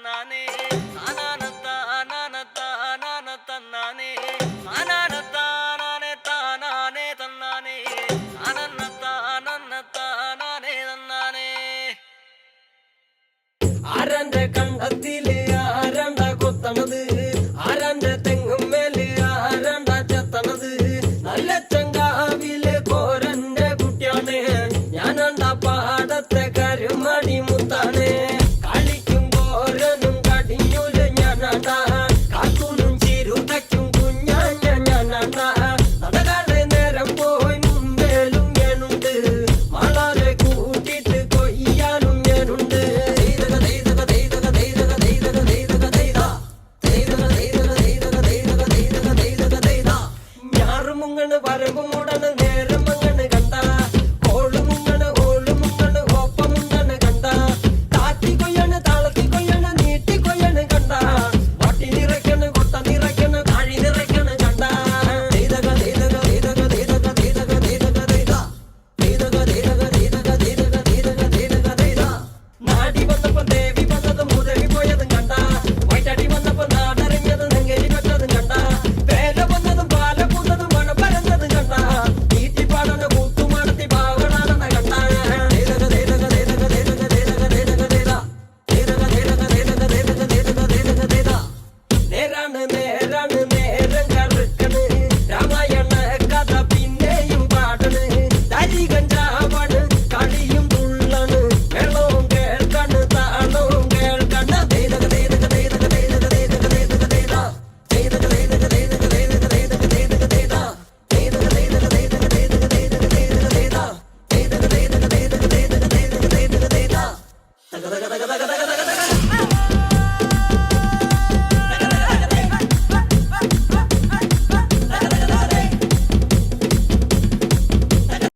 தன்னானே. ஆனானத்தா ஆனானத்தா ஆனான தன்னானே. ஆனானத்தா நானே தானானே தன்னானே. ஆனந்தத்தா ஆனந்தத்தா நானே தன்னானே. அரண்ட தெங்கும் மேலே அரண்டா செத்தனது. நல்ல பருப்பு முடனு Đi 他